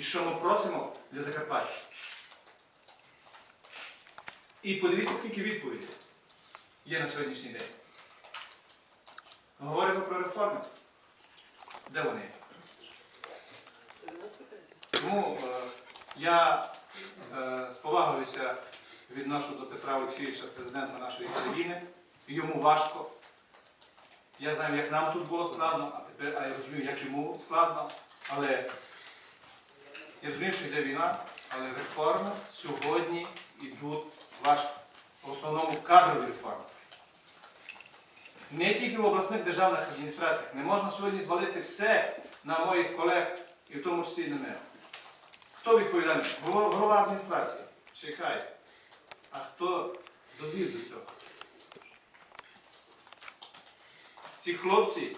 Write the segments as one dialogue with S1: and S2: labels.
S1: І що ми просимо для Закарпаття. І подивіться, скільки відповідей є на сьогоднішній день. Говоримо про реформи. Де вони? Тому е, я е, з повагою відношу до Петра Олексійовича, президента нашої країни. Йому важко. Я знаю, як нам тут було складно, а тепер а я розумію, як йому складно. Але я розумію, що йде війна, але реформи сьогодні йдуть важко. В основному кадрові реформи. Не тільки в обласних державних адміністраціях. Не можна сьогодні звалити все на моїх колег і в тому числі на мене. Хто відповідальний? Голова, голова адміністрації. Чекай. А хто довів до цього? Ці хлопці,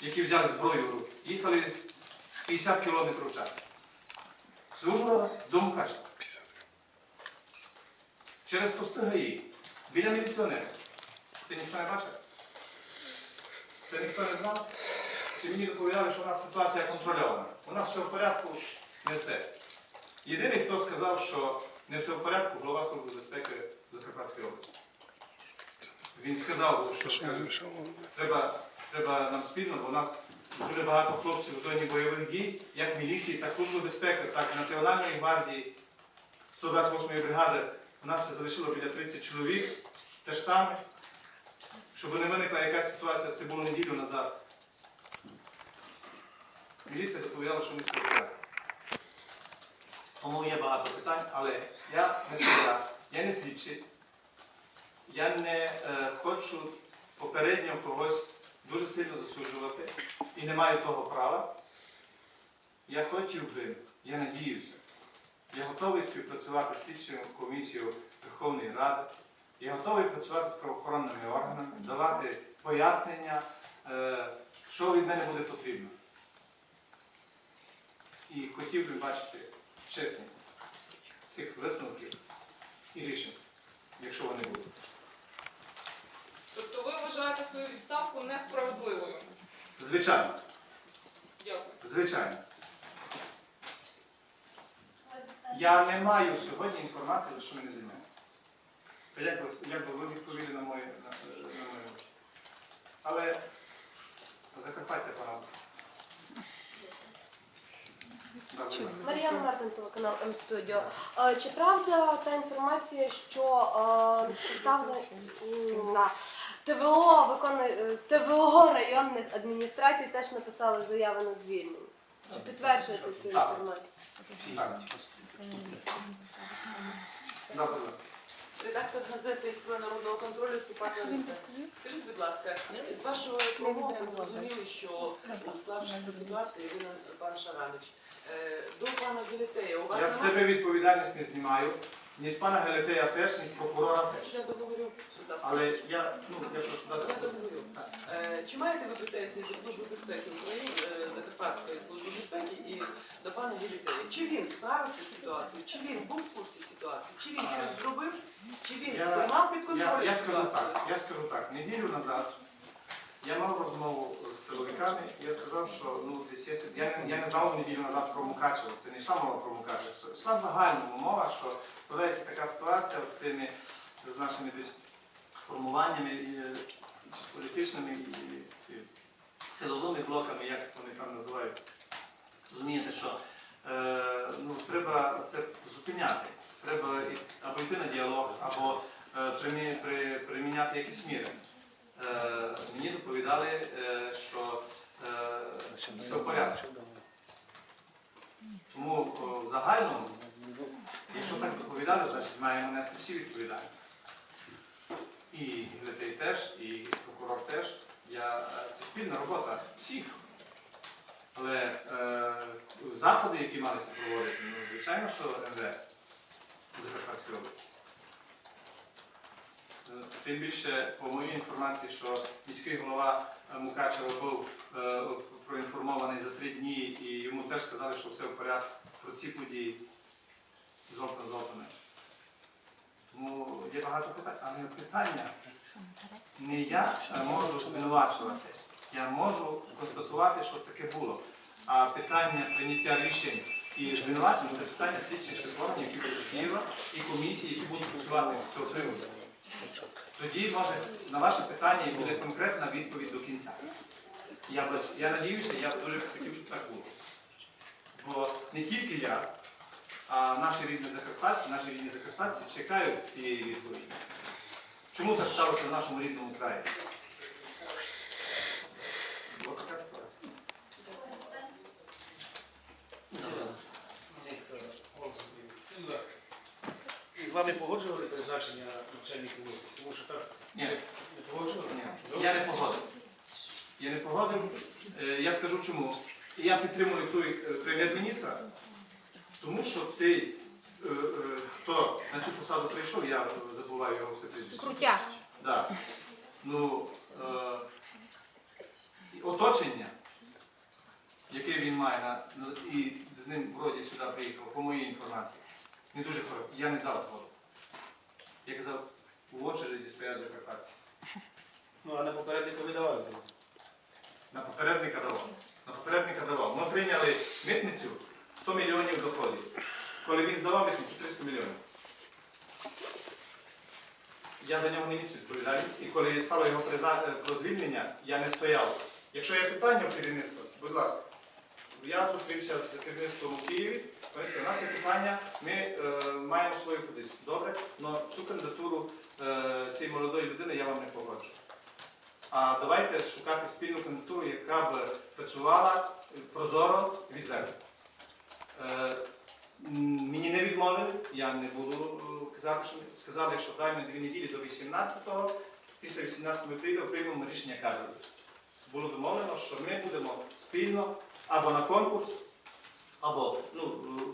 S1: які взяли зброю в руки, їхали 50 кілометрів в час. З Ужгорода до Мукачева. Через пости ГАІ, біля міліціонерів. Це ніхто не бачив? Це ніхто не знав? Чи мені доповідали, що у нас ситуація контрольована? У нас все в порядку, не все. Єдиний, хто сказав, що не все в порядку, голова Служби безпеки Закарпатської області. Він сказав, що треба, треба нам спільно, бо у нас дуже багато хлопців у зоні бойових дій, як міліції, так Служби безпеки, так і Національної гвардії, 128-ї бригади. У нас ще залишило біля 30 чоловік, те ж саме. Щоб не виникла якась ситуація, це було неділю назад. Міліція доповідала, що не спілкується. Тому є багато питань, але я не суддя, я не слідчий. Я не е, хочу попередньо когось дуже сильно засуджувати і не маю того права. Я хотів би, я надіюся, я готовий співпрацювати з слідчою комісією Верховної Ради. Я готовий працювати з правоохоронними органами, давати пояснення, е, що від мене буде потрібно. І хотів би бачити чесність цих висновків і рішень, якщо вони будуть.
S2: Тобто ви вважаєте свою відставку несправедливою?
S1: Звичайно,
S2: Дякую.
S1: звичайно. Я не маю сьогодні інформації, за що мене звільняють. Та Як би, як би ви відповіли на моє на, на моє? Але Закарпаття ласка.
S3: Мар'яна Мартин, телеканал М-Студіо. Е, Чи правда та інформація, що е, на ТВО виконує е, ТВО районних адміністрацій теж написали заяви на звільнення? Чи підтверджуєте цю інформацію?
S4: Редактор газети «Сила народного контролю» Степан Лариса. Скажіть, будь ласка, з вашого промову ми зрозуміли, що у склавшися ситуації винен пан Шаранич. Е, До пана Гілетея у вас
S1: Я з себе відповідальність не знімаю. Ні з пана Гелетея теж, ні з прокурора теж.
S4: Я договорю, будь ласка.
S1: Але я, ну, я просто
S4: Я договорю. Е, Чи маєте ви претензії до Служби безпеки України, е, Закарпатської служби безпеки і до пана Гілетея? Чи він справився з ситуацією? Чи він був в курсі ситуації? Чи він щось зробив? Чи він
S1: Я-
S4: тримав під
S1: Я,
S4: контролем
S1: я скажу
S4: ситуацію?
S1: так, я скажу так. Неділю назад я мав розмову з силовиками, і я сказав, що ну, я, я не знав неділю назад про Мукачево, це не йшла мова про Мукачево, йшла в загальному мова, що складається така ситуація з тими, з нашими десь формуваннями е, чи політичними і, ці силовими блоками, як вони там називають. Розумієте, що е, ну, треба це зупиняти. Треба або йти на діалог, або е, примі- при- приміняти якісь міри. Е, мені доповідали, е, що е, все в порядку. Тому в загальному, якщо так доповідали, значить маємо нести всі відповідальність. І Глитей теж, і прокурор теж. Я, е, це спільна робота всіх. Але е, заходи, які малися проводити, ну, звичайно, що МВС у Закарпатській області. Е, Тим більше, по моїй інформації, що міський голова е, Мукачева був е, проінформований за три дні, і йому теж сказали, що все в порядку про ці події золото золото. Тому є багато питань, але питання не я можу звинувачувати, я можу констатувати, що таке було. А питання прийняття рішень І звинувачення це питання слідчих органів, які будуть і комісії, які будуть працювати з цього приводу. Тоді, може, на ваше питання буде конкретна відповідь до кінця. Я, без, я надіюся, я б дуже хотів, щоб так було. Бо не тільки я, а наші рідні закарпатці, наші рідні закарпатці чекають цієї відповіді. Чому так сталося в нашому рідному краї? Бо така ситуація.
S5: І з вами погоджували призначення начальників митниці? Тому що так
S1: Ні,
S5: не погоджували?
S1: ні, я не погодив. Я не погодив. Е, Я скажу чому. Я підтримую той е, прем'єр-міністра, тому що цей, е, е, хто на цю посаду прийшов, я забуваю його все прізвище.
S3: Крутяк.
S1: Да. Ну, е, і оточення, яке він має, на, на- і з ним вроді сюди приїхав, по моїй інформації, не дуже хороше. Я не дав згоду. Я казав, у очереді стоять закарпатці.
S5: Ну, а на попередника ви давали згоду?
S1: На попередника давав. На попередника давав. Ми прийняли митницю 100 мільйонів доходів. Коли він здавав митницю 300 мільйонів. Я за нього не ніс відповідальність. І коли стало його е, про звільнення, я не стояв. Якщо є питання в керівництва, будь ласка. Я зустрівся з керівництвом у Києві. У нас є питання, ми е, маємо свою позицію. Добре, але цю кандидатуру е, цієї молодої людини я вам не погоджую. А давайте шукати спільну кандидатуру, яка б працювала прозоро, відверто. Е, Мені не відмовили, я не буду е, казати, що сказали, що дай дві неділі до 18-го, після 18-го ми прийдемо, приймемо рішення кадрові. Було домовлено, що ми будемо спільно або на конкурс, або ну,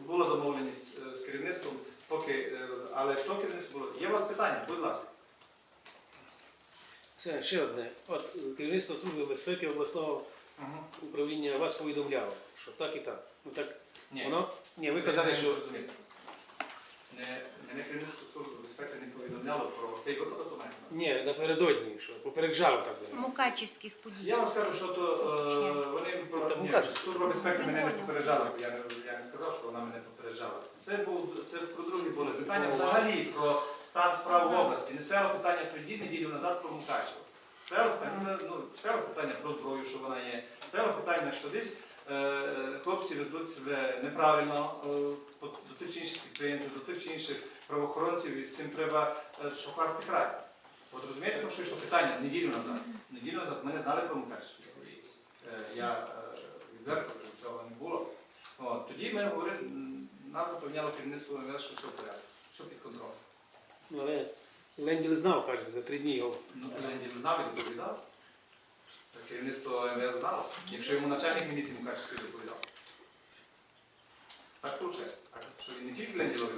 S1: була домовленість е, з керівництвом, поки, е, але то керівництво було. Є у вас питання, будь ласка.
S5: Це ще одне. От керівництво Служби безпеки обласного управління вас повідомляло, що так і так. Ну так
S1: Ні.
S5: воно? Ні, ви казали, що
S1: не, мене керівництво не про цей випадок у мене.
S5: ні, напередодні, що попереджало так. би.
S6: Мукачівських подій.
S1: Я вам скажу, що то е, вони про ні,
S5: кажуть.
S1: служба безпеки мене не попереджала. Я не, я не сказав, що вона мене попереджала. Це був це про другі були питання взагалі про стан справ в області. Не стояло питання тоді, неділю назад про Мукачево. Стояло питання, ну, стояло питання про зброю, що вона є. Стояло питання, що десь хлопці ведуть себе неправильно е, до тих чи інших підприємців, до тих чи інших правоохоронців, і з цим треба е, покласти край. От розумієте, про що йшло питання неділю назад? Неділю назад ми не знали про Мукачівську події. Е, Я е, відверто кажу, цього не було. От, тоді ми говорили, нас запевняло керівництво МВС, що все в порядку, все під контролем.
S5: Ну, але Ленділ знав, каже, за три дні його.
S1: Ну, Лендін знав і доповідав керівництво МВС знало, якщо йому начальник міліції Мукачевської доповідав. Так виходить. Так що він не тільки на ділові